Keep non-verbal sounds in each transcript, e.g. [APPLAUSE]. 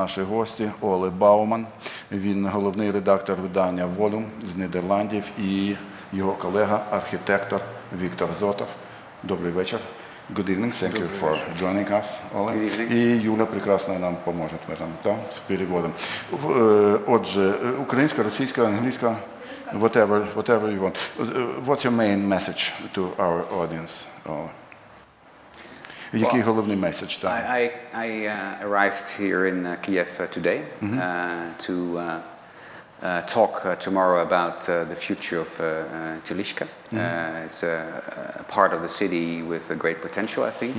Наші гості Оле Бауман, він головний редактор видання Волюм з Нідерландів і його колега, архітектор Віктор Зотов. Добрий вечір. Good evening, thank you for joining us, Оле. І Юля прекрасно нам поможе в этом, з переводом. Е, Отже, е, українська, російська, англійська, whatever, whatever you want. Е, What's your main message to our audience? Оле? Який головний меседж? так? I, I, I uh, arrived here in uh, Kiev uh, today uh, to uh, uh, talk uh, tomorrow about uh, the future of uh, uh, Tilishka. Uh, it's a, a part of the city with a great potential, I think.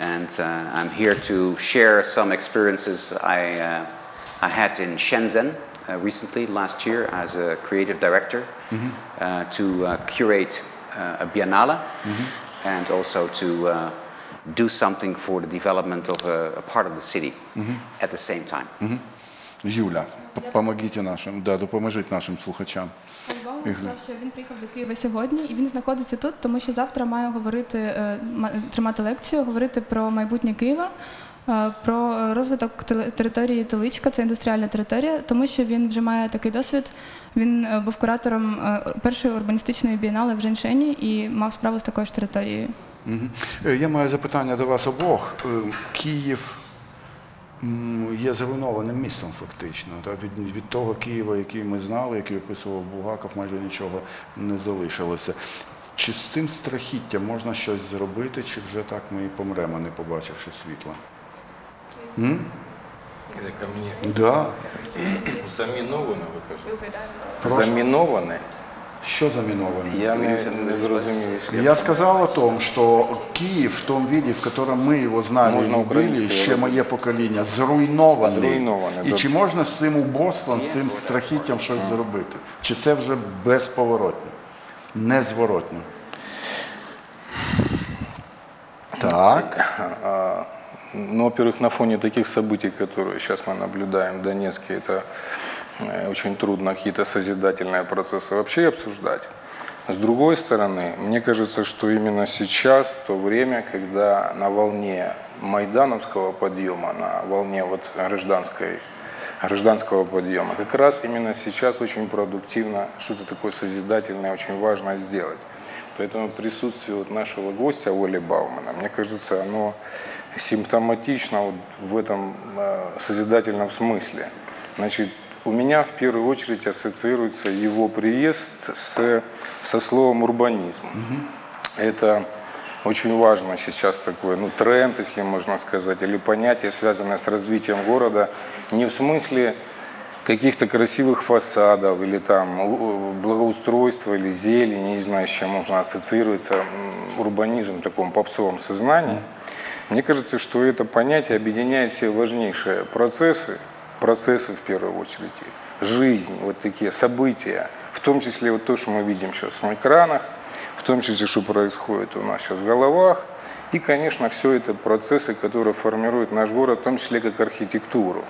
And uh, I'm here to share some experiences I, uh, I had in Shenzhen uh, recently, last year, as a creative director, uh, to uh, curate uh, a biennale and also to uh, do something for the development of a, a part of the city at the same time. Юля, п- помогіть нашим, да, допоможіть нашим слухачам. Пан сказав, що він приїхав до Києва сьогодні, і він знаходиться тут, тому що завтра має говорити, е, тримати лекцію, говорити про майбутнє Києва, е, про розвиток теле- території Теличка, це індустріальна територія, тому що він вже має такий досвід. Він е, був куратором першої урбаністичної бієнали в Женьшені і мав справу з такою ж територією. Е, Я маю запитання до вас обох. Е, Київ є зруйнованим містом фактично. Так? Від, від того Києва, який ми знали, який описував Булгаков, майже нічого не залишилося. Чи з цим страхіттям можна щось зробити, чи вже так ми і помремо, не побачивши світла? Це ко мені. Да. Заміновано, ви кажете? Заміноване? Що заміновано? Я не, не зрозумів. що Я сказал о том, что Киев в том виде, в котором мы его знали Можна и любили, українською ще роз- моє покоління, зруйнований. Зруйнований, І добре. чи можна з цим убоством, з цим страхіттям щось зробити? Чи це вже безповоротно, незворотно? Так. А, Ну, во-первых, на фоне таких событий, которые сейчас мы наблюдаем в Донецке, это э, очень трудно какие-то созидательные процессы вообще обсуждать. С другой стороны, мне кажется, что именно сейчас то время, когда на волне майдановского подъема, на волне вот гражданской гражданского подъема. Как раз именно сейчас очень продуктивно что-то такое созидательное, очень важно сделать. Поэтому присутствие вот нашего гостя Оли Баумана, мне кажется, оно симптоматично вот в этом э, созидательном смысле. Значит, у меня в первую очередь ассоциируется его приезд с, со словом урбанизм. Это очень важно сейчас такой ну, тренд, если можно сказать, или понятие, связанное с развитием города, не в смысле каких-то красивых фасадов или там благоустройства или зелени, не знаю, с чем можно ассоциироваться урбанизм в таком попсовом сознании. Мне кажется, что это понятие объединяет все важнейшие процессы, процессы в первую очередь, жизнь, вот такие события, в том числе вот то, что мы видим сейчас на экранах, в том числе, что происходит у нас сейчас в головах, и, конечно, все это процессы, которые формируют наш город, в том числе как архитектуру.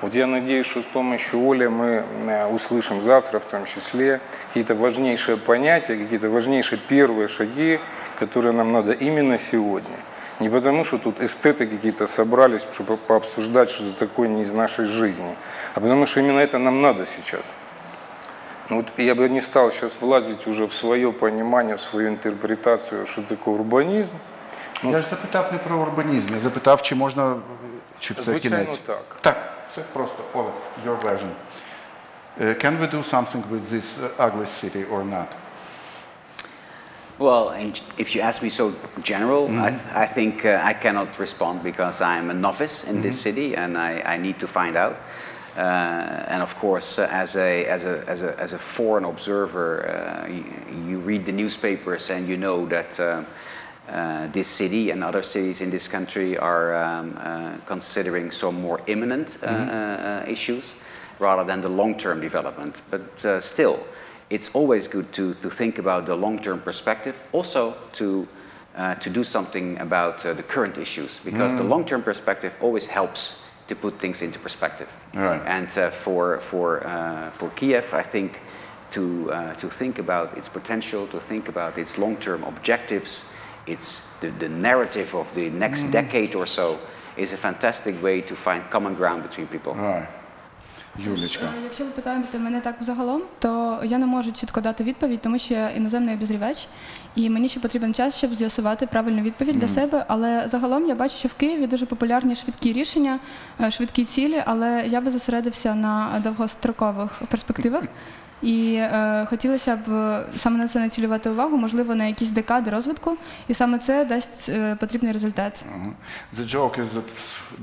Вот я надеюсь, что с помощью Оли мы э, услышим завтра в том числе какие-то важнейшие понятия, какие-то важнейшие первые шаги, которые нам надо именно сегодня. Не потому, что тут эстеты какие-то собрались, чтобы пообсуждать что-то такое не из нашей жизни, а потому что именно это нам надо сейчас. Ну вот я бы не стал сейчас влазить уже в свое понимание, в свою интерпретацию, что такое урбанизм. Ну, Я ж запитав не про урбанізм, я запитав, чи можна, чи Звичайно, так. Так, все просто. Оле, your version. Uh, can we do something with this ugly city or not? Well, if you ask me so general, I, I think uh, I cannot respond because I'm a novice in this city and I, I need to find out. Uh, and of course, uh, as, a, as, a, as, a, as a foreign observer, uh, you, you read the newspapers and you know that uh, uh, this city and other cities in this country are um, uh, considering some more imminent uh, uh, issues rather than the long-term development. But uh, still, it's always good to, to think about the long-term perspective, also to, uh, to do something about uh, the current issues, because the long-term perspective always helps to put things into perspective. Right. And uh, for, for, uh, for Kiev, I think to, uh, to think about its potential, to think about its long-term objectives, its the, the narrative of the next decade or so, is a fantastic way to find common ground between people. Right. Юлічка. Е, Якщо ви питаєте мене так взагалом, то я не можу чітко дати відповідь, тому що я іноземний обізрівач, і мені ще потрібен час, щоб з'ясувати правильну відповідь для себе. Але загалом я бачу, що в Києві дуже популярні швидкі рішення, е, швидкі цілі, але я би зосередився на довгострокових перспективах. І е, хотілося б саме на це націлювати увагу, можливо, на якісь декади розвитку, і саме це дасть е, потрібний результат. The joke is that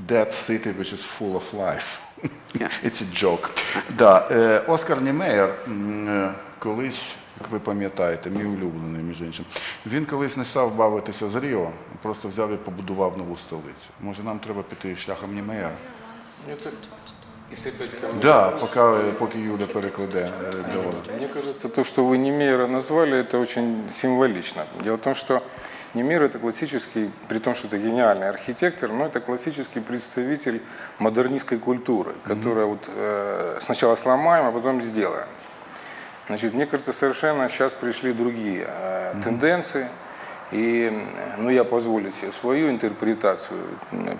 that city which is full of life. Yeah. It's a joke. Да. Е, Оскар Німеєр м, е, колись, як ви пам'ятаєте, мій улюблений, між іншим, він колись не став бавитися з Ріо, просто взяв і побудував нову столицю. Може, нам треба піти шляхом Німеєра? Это, если опять ко мне. Да, поки, поки Юля перекладе е, для вас. Мне кажется, то, что вы Немейра назвали, это очень символично. Дело в том, что Немейр это классический, при том, что это гениальный архитектор, но это классический представитель модернистской культуры, которая вот, э, сначала сломаем, а потом сделаем. Значит, мне кажется, совершенно сейчас пришли другие э, тенденции. И м, ну, я позволю себе свою интерпретацию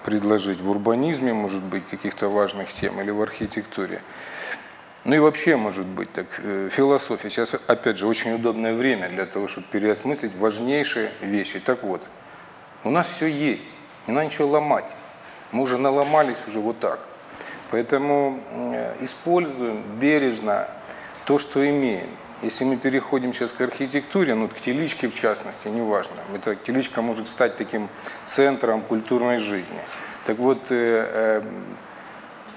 предложить в урбанизме, может быть, каких-то важных тем или в архитектуре. Ну и вообще, может быть, так, э, философия. Сейчас, опять же, очень удобное время для того, чтобы переосмыслить важнейшие вещи. Так вот, у нас все есть, не надо ничего ломать. Мы уже наломались уже вот так. Поэтому э, используем бережно то, что имеем. Если мы переходим сейчас к архитектуре, ну, к теличке в частности, неважно, эта теличка может стать таким центром культурной жизни. Так вот, э,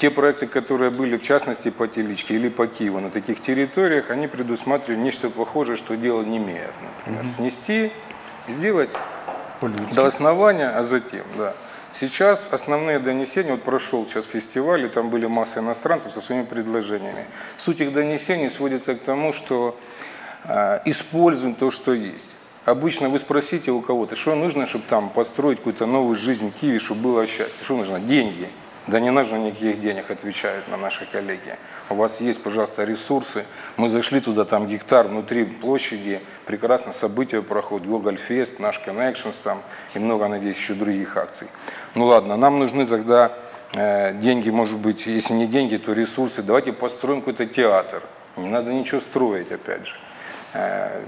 те проекты, которые были, в частности, по Теличке или по Киеву на таких территориях, они предусматривали нечто похожее, что делал Немеер. Например, снести, сделать до основания, а затем, да. Сейчас основные донесения, вот прошел сейчас фестиваль, и там были масса иностранцев со своими предложениями. Суть их донесений сводится к тому, что э, используем то, что есть. Обычно вы спросите у кого-то, что нужно, чтобы там построить какую-то новую жизнь в Киеве, чтобы было счастье. Что нужно? Деньги. Да не нужно никаких денег, отвечают на наши коллеги. У вас есть, пожалуйста, ресурсы. Мы зашли туда, там гектар внутри площади, прекрасно события проходят, Гогольфест, наш Connections там и много, надеюсь, еще других акций. Ну ладно, нам нужны тогда э, деньги, может быть, если не деньги, то ресурсы. Давайте построим какой-то театр. Не надо ничего строить, опять же. Э,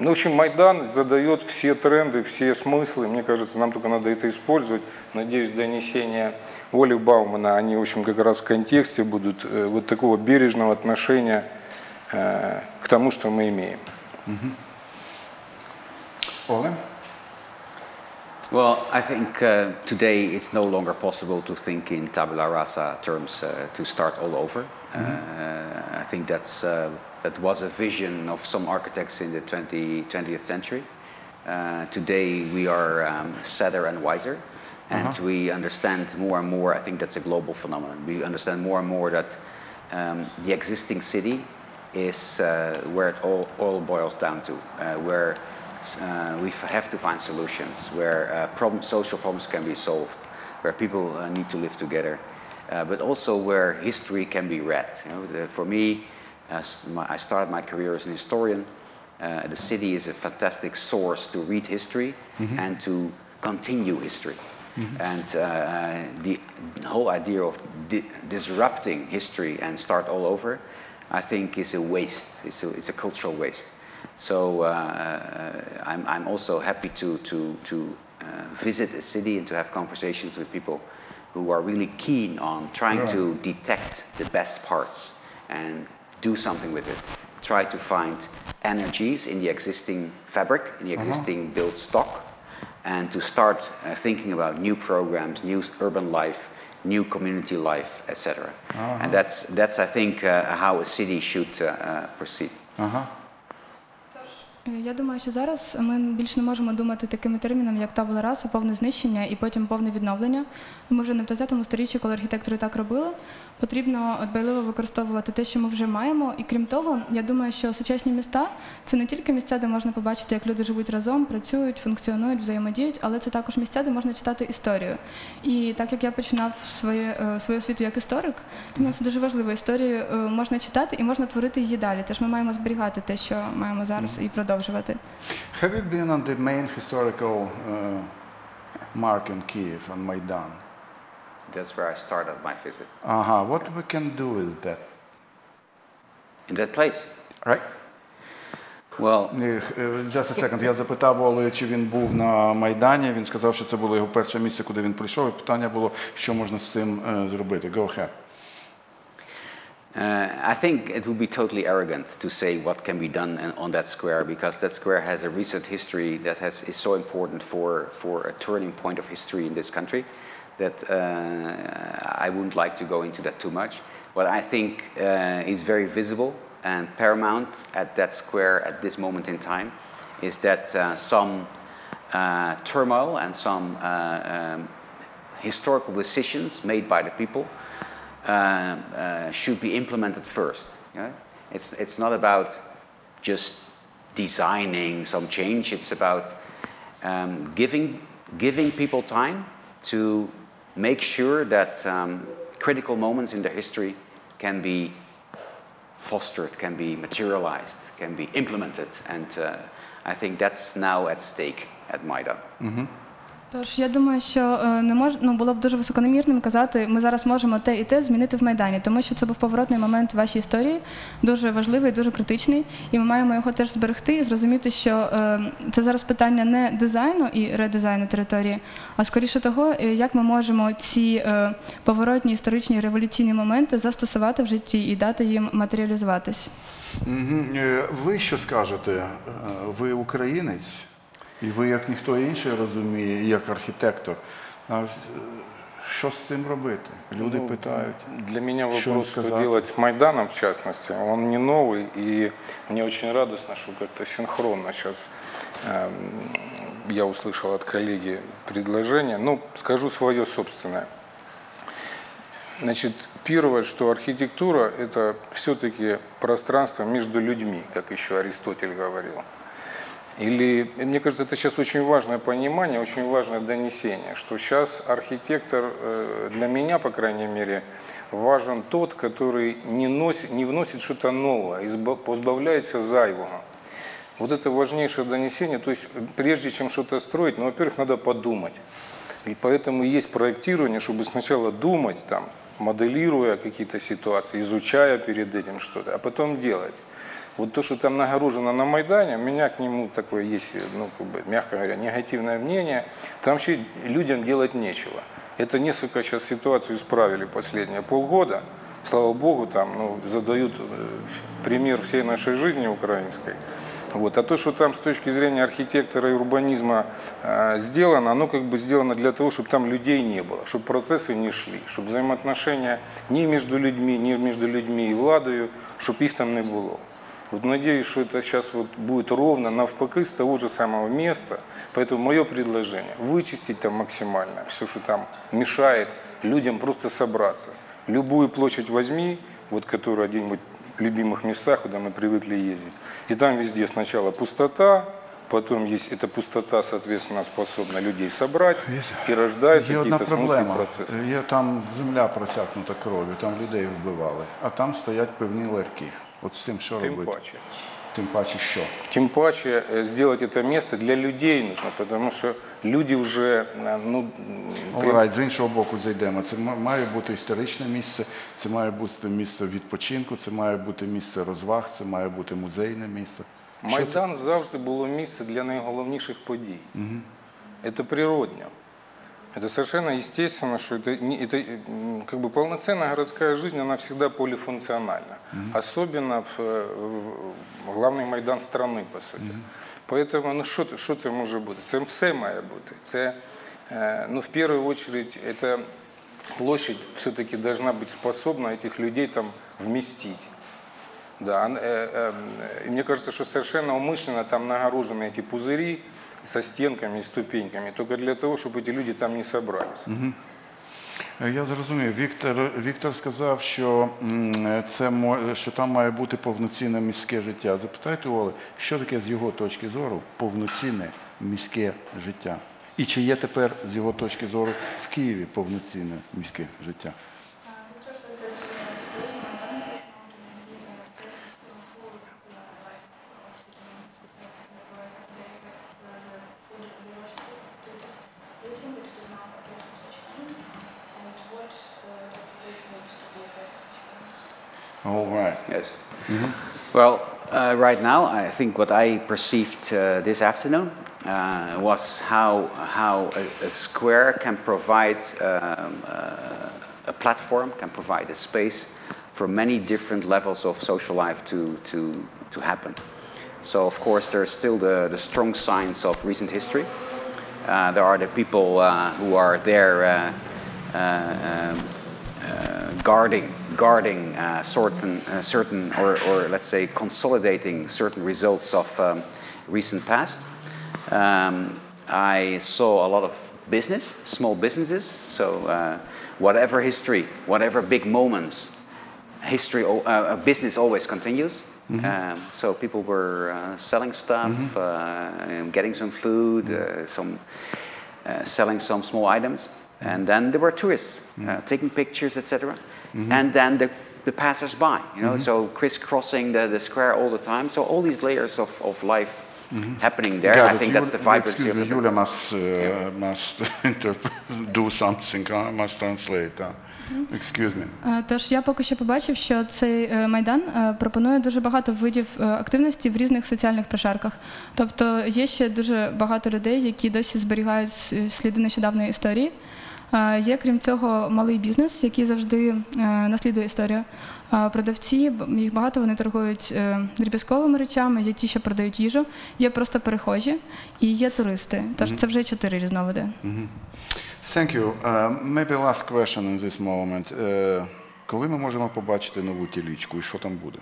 Ну, в общем, Майдан задает все тренды, все смыслы. Мне кажется, нам только надо это использовать. Надеюсь, донесения Оли Баумана, они, в общем, как раз в контексте будут э, вот такого бережного отношения э, к тому, что мы имеем. Оле? Well, I think uh, today it's no longer possible to think in tabula rasa terms uh, to start all over. Uh, I think that's, uh, that was a vision of some architects in the 20, 20th century. Uh, today we are um, sadder and wiser, and we understand more and more. I think that's a global phenomenon. We understand more and more that um, the existing city is uh, where it all, all boils down to, uh, where uh, we f- have to find solutions, where uh, problem, social problems can be solved, where people uh, need to live together, uh, but also where history can be read. You know, the, for me, as my, I started my career as an historian. Uh, the city is a fantastic source to read history and to continue history. And uh, the whole idea of di- disrupting history and start all over, I think, is a waste. It's a, it's a cultural waste. So uh, I'm, I'm also happy to, to, to uh, visit a city and to have conversations with people who are really keen on trying to detect the best parts and do something with it. Try to find energies in the existing fabric, in the uh-huh. existing uh -huh. built stock, and to start uh, thinking about new programs, new urban life, new community life, etc. Uh -huh. And that's, that's, I think, uh, how a city should uh, uh, proceed. -huh. Е, Я думаю, що зараз ми більш не можемо думати такими термінами, як табула раса, повне знищення і потім повне відновлення. Ми вже не в 20 сторіччі, коли архітектори так робили. Потрібно дбайливо використовувати те, що ми вже маємо. І крім того, я думаю, що сучасні міста це не тільки місця, де можна побачити, як люди живуть разом, працюють, функціонують, взаємодіють, але це також місця, де можна читати історію. І так як я починав своє, е, свою освіту як історик, тому це дуже важливо. Історію е, можна читати і можна творити її далі. Тож ми маємо зберігати те, що маємо зараз, і продовжувати. Have you been on the main historical uh, mark in Kiev, on Maidan? That's where I started my visit. Ага, what we can do with that, In that place. right? Well, Е, е, Just a second. Я запитав Олега, чи він був на Майдані. Він сказав, що це було його перше місце, куди він прийшов. І питання було, що можна з цим е, зробити. Go ahead. Uh, I think it would be totally arrogant to say what can be done on that square because that square has a recent history that has, is so important for, for a turning point of history in this country that uh, I wouldn't like to go into that too much. What I think uh, is very visible and paramount at that square at this moment in time is that uh, some uh, turmoil and some uh, um, historical decisions made by the people uh, uh, should be implemented first. yeah? It's, it's not about just designing some change, it's about um, giving, giving people time to make sure that um, critical moments in their history can be fostered, can be materialized, can be implemented. And uh, I think that's now at stake at Maidan. Тож я думаю, що е, не мож, ну, було б дуже високономірним казати, ми зараз можемо те і те змінити в Майдані, тому що це був поворотний момент в вашій історії, дуже важливий, дуже критичний, і ми маємо його теж зберегти і зрозуміти, що е, це зараз питання не дизайну і редизайну території, а скоріше того, е, як ми можемо ці поворотні історичні революційні моменти застосувати в житті і дати їм матеріалізуватись. Ви що скажете? Ви українець, і ви, як ніхто інший, розуміє, і як архітектор. А, е, Що з цим робити? Люди питають. Для меня Что вопрос, что сказать? делать с Майданом, в частности, он не новый, и мне очень радостно, что как-то синхронно сейчас я услышал от коллеги предложение. Ну, скажу свое собственное. Значит, первое, что архитектура – это все-таки пространство между людьми, как еще Аристотель говорил. Или, мне кажется, это сейчас очень важное понимание, очень важное донесение, что сейчас архитектор, э, для меня, по крайней мере, важен тот, который не, носит, не вносит что-то новое, изба- позбавляется зайвого. Вот это важнейшее донесение. То есть, э, прежде чем что-то строить, ну, во-первых, надо подумать. И поэтому есть проектирование, чтобы сначала думать, там, моделируя какие-то ситуации, изучая перед этим что-то, а потом делать. Вот то, что там нагорожено на Майдане, у меня к нему такое есть, ну, как бы, мягко говоря, негативное мнение. Там вообще людям делать нечего. Это несколько сейчас ситуацию исправили последние полгода. Слава Богу, там ну, задают э, пример всей нашей жизни украинской. Вот. А то, что там с точки зрения архитектора и урбанизма э, сделано, оно как бы сделано для того, чтобы там людей не было, чтобы процессы не шли, чтобы взаимоотношения ни между людьми, ни между людьми и владою, чтобы их там не было. Вот надеюсь, что это сейчас вот будет ровно навпаки с того же самого места. Поэтому мое предложение – вычистить там максимально все, что там мешает людям просто собраться. Любую площадь возьми, вот которая где-нибудь в любимых местах, куда мы привыкли ездить. И там везде сначала пустота, потом есть эта пустота, соответственно, способна людей собрать, и рождаются Є одна какие-то смыслы проблема. процессы. Є там земля просякнута кров'ю, там людей вбивали, а там стоять певні ларьки. От з цим що Тем робити? паче. Тим паче що? Тем паче э, сделать это место для людей нужно, потому что люди уже, э, ну, при- Alright, з іншого боку зайдемо. Це ма- має бути історичне місце, це має бути місце відпочинку, це має бути місце розваг, це має бути музейне місце. Що це? Майдан завжди було місце для найголовніших подій. Это природно. Это совершенно естественно, что это, это м, как бы полноценная городская жизнь, она всегда полифункциональна. Особенно в, э, в главный майдан страны, по суті. Поэтому, ну що, що це може бути? Це все має бути. Це, е, ну, в первую очередь, это площадь все-таки должна быть способна этих людей там вместить. Да, ан- э, э, и мне кажется, что совершенно умышленно там нагорожены эти пузыри со стенками и ступеньками, только для того, чтобы эти люди там не собрались. Е, Я зрозумів. Віктор, сказав, що, там має бути повноцінне міське життя. Запитайте у Оли, що таке з його точки зору повноцінне міське життя? І чи є тепер з його точки зору в Києві повноцінне міське життя? All right. Yes. Well, uh, right now, I think what I perceived uh, this afternoon uh, was how how a, a square can provide um, uh, a platform, can provide a space for many different levels of social life to to to happen. So, of course, there's still the, the strong signs of recent history. Uh, there are the people who are there um, guarding, guarding uh, certain, uh, certain or, or let's say consolidating certain results of um, recent past. Um, I saw a lot of business, small businesses. So uh, whatever history, whatever big moments, history, uh, business always continues. Um, so people were uh, selling stuff, uh, and getting some food, uh, some uh, selling some small items, and then there were tourists uh, taking pictures, etc. And then the, the passers-by, you know, so crisscrossing the, the square all the time. So all these layers of, of life happening there. Yeah, I but think Yul- that's the vibrancy excuse of me, the Julia must, uh, must interp- [LAUGHS] do something, uh, must translate. uh. Excuse me. Е, Тож я поки що побачив, що цей е, майдан е, пропонує дуже багато видів е, активності в різних соціальних прошарках. Тобто є ще дуже багато людей, які досі зберігають с- сліди нещодавньої історії. Е, Є, крім цього, малий бізнес, який завжди е, наслідує історію. Е, Продавці, їх багато, вони торгують дріб'язковими речами, є ті, що продають їжу, є просто перехожі і є туристи. Тож це вже чотири різновиди. Thank you. Uh, maybe last question in this moment. Uh, коли ми можемо побачити нову тілічку і що там буде?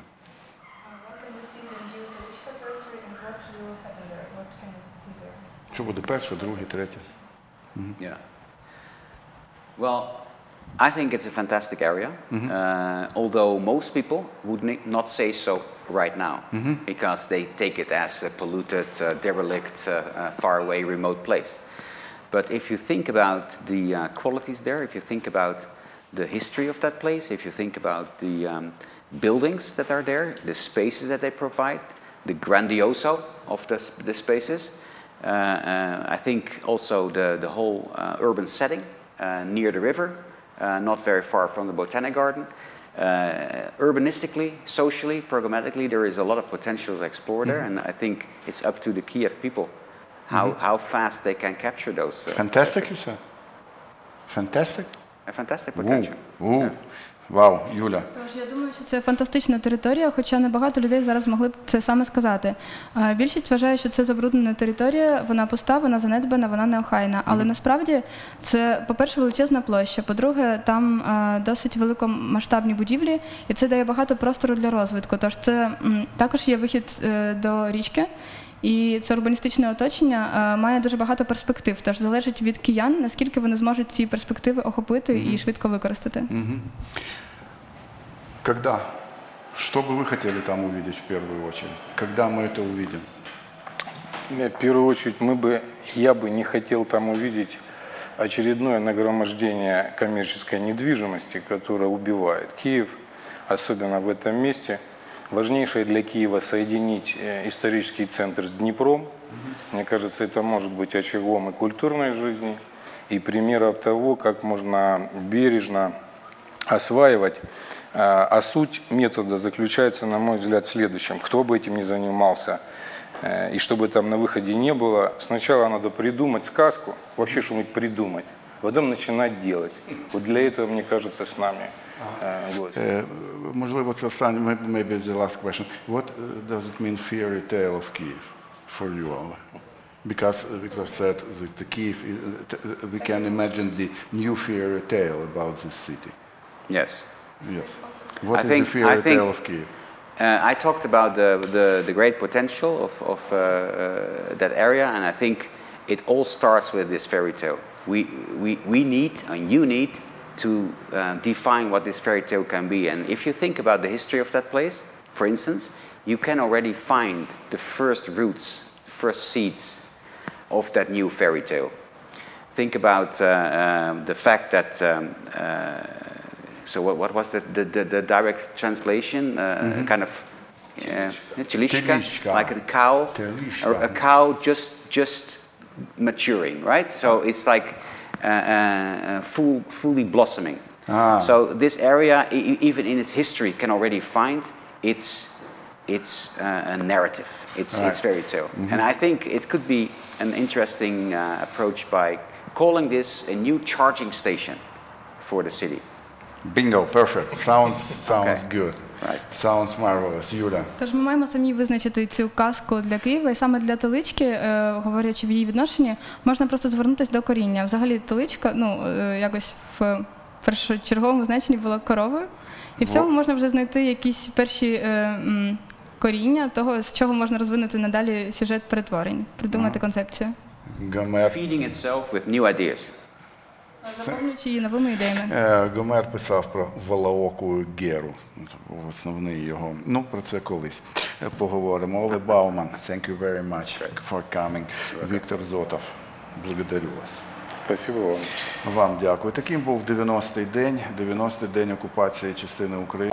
Що буде перше, друге, третє? Yeah. Well, I think it's a fantastic area, uh, although most people would not say so right now. Because they take it as a polluted, uh, derelict, uh, uh, far away, remote place. But if you think about the uh, qualities there, if you think about the history of that place, if you think about the um, buildings that are there, the spaces that they provide, the grandioso of the, the spaces, uh, uh, I think also the, the whole uh, urban setting uh, near the river, uh, not very far from the Botanic Garden. Uh, urbanistically, socially, programmatically, there is a lot of potential to explore there, mm -hmm. and I think it's up to the Kiev people how, mm -hmm. how fast they can capture those. Fantastic, you said. Fantastic. A fantastic potential. Ooh. Ooh. Yeah. Вау, Юля. Тож я думаю, що це фантастична територія, хоча небагато людей зараз могли б це саме сказати. Більшість вважає, що це забруднена територія, вона пуста, вона занедбана, вона неохайна. Але насправді це, по-перше, величезна площа. По-друге, там досить великомасштабні будівлі, і це дає багато простору для розвитку. Тож це також є вихід е, до річки. І це урбаністичне оточення е, має дуже багато перспектив. Тож залежить від киян, наскільки вони зможуть ці перспективи охопити і швидко використати. Когда? Что бы вы хотели там увидеть в первую очередь? Когда мы это увидим? Э, В первую очередь, мы бы, я бы не хотел там увидеть очередное нагромождение коммерческой недвижимости, которая убивает Киев, особенно в этом месте. Важнейшее для Киева соединить э, исторический центр с Днепром. Мне кажется, это может быть очагом и культурной жизни, и примеров того, как можно бережно осваивать. А а суть метода заключается, на мой взгляд, в следующем. Кто бы этим ни занимался, э, и чтобы там на выходе не было, сначала надо придумать сказку, вообще что-нибудь придумать, потом начинать делать. Вот для этого, мне кажется, с нами э, гость. Е, можливо, це останнє, maybe- maybe the last question. What uh, does it mean fairy tale of Kiev for you all? Because, because that the, the Kiev, is, uh, t- uh, we can imagine the new fairy tale about this city. Yes. Yes. What I is think- the fairy I think- tale of Kiev? Uh, I talked about the, the, the great potential of, of uh, uh, that area, and I think it all starts with this fairy tale. We, we, we need, and you need, to uh, define what this fairy tale can be. And if you think about the history of that place, for instance, you can already find the first roots, first seeds of that new fairy tale. Think about uh, um, the fact that um, uh, so what, what was the, the, the, direct translation? Uh, Kind of telishka, Telishka. like a cow, Telishka. a, a cow just just maturing, right? So it's like full, fully blossoming. Ah. So this area, e- even in its history, can already find its its uh, a narrative, its its fairy tale. And I think it could be an interesting uh, approach by calling this a new charging station for the city. Bingo, perfect. Sounds, sounds Okay. good. Right. Sounds marvelous. Юля. Тож ми маємо самі визначити цю казку для Києва, і саме для Телички, е, говорячи в її відношенні, можна просто звернутися до коріння. Взагалі, Теличка, ну е, якось в першочерговому значенні була коровою, і в цьому можна вже знайти якісь перші е, м, коріння того, з чого можна розвинути надалі сюжет перетворень, придумати концепцію, Гомер. Feeding itself with new ideas. Заповнюючи її новими ідеями. Е, Гомер писав про Волооку Геру, основний його. Ну, про це колись поговоримо. Оле Бауман, thank you very much for coming. Віктор Зотов, благодарю вас. Спасибо вам. Вам дякую. Таким був 90-й день, 90-й день окупації частини України.